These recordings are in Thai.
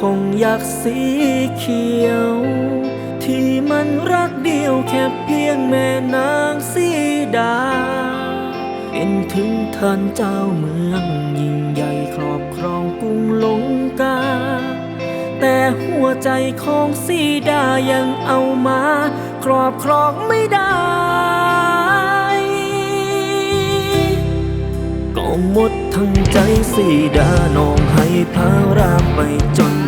คงอยากสีเขียว ที่มันรักเดียวแค่เพียงแม่นางสีดา เป็นถึงท่านเจ้าเมืองยิ่งใหญ่ครอบครองกรุงลงกา แต่หัวใจของสีดายังเอามา ครอบครองไม่ได้ก็หมดทั้งใจสีดาน้องให้พาราไปจน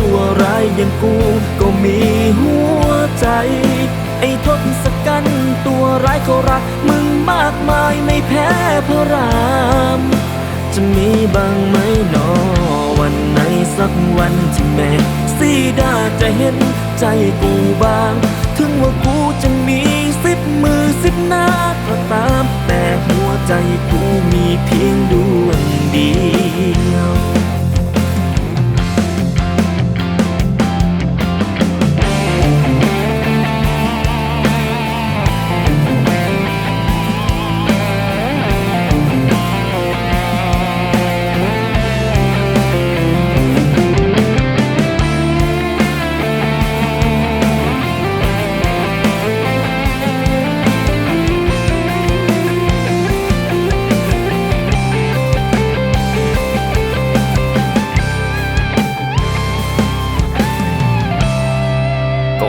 ั วร้ายอย่างกูก็มีหัวใจ ไอ้ทศกัณฐ์ตัวร้ายเขารักมึงมากมายไม่แพ้พระราม จะมีบ้างไหมหนอวันไหนสักวันที่แม่สีดาจะเห็นใจกูบ้าง ถึงว่ากูจะมีสิบมือสิบหน้าก็ตาม แต่หัวใจกูมีเ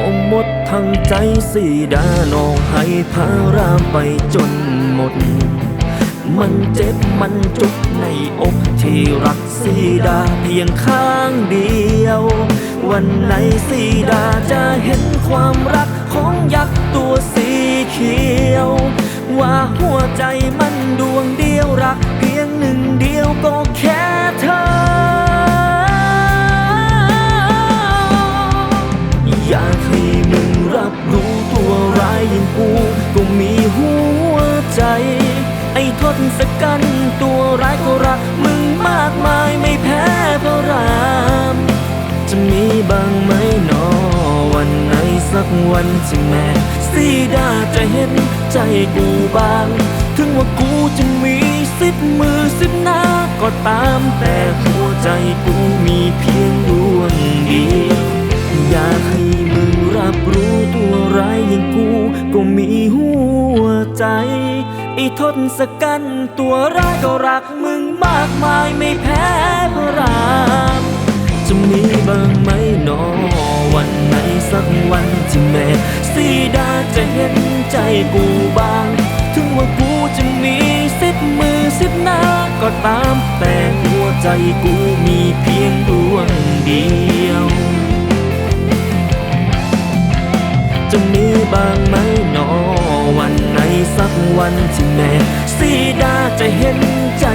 ก็หมดทั้งใจสีดาน้องให้พารามไปจนหมด มันเจ็บมันจุกในอกที่รักสีดาเพียงข้างเดียว วันไหนสีดาจะเห็นความรักของ กูก็มีหัวใจ ไอ้ทศกัณฐ์ตัวร้ายก็รักมึงมากมายไม่แพ้พระราม จะมีบ้างไหมหนอวันไหนสักวันที่แม่สีดาจะเห็นใจกูบ้าง ถึงว่ากูจะมีสิบมือสิบหน้าก็ตามแต่หัวใจกูมีเพียงดวงเดียวอยากให้มึงรับรู้ตัวร้าย กูก็มีหัวใจไอ้ทศกัณฐ์ตัวร้ายก็รักมึงมากมายไม่แพ้พระรามจะมีบ้างไหมหนอวันไหนสักวันที่แม่สีดาจะเห็นใจกูบ้าง ถึงว่ากูจะมีสิบมือสิบหน้าก็ตามแต่หัวใจกูมีเพียงดวงเดียว จะมีบ้างไหม สักวันที่แม่ซีดาจะเห็นใจ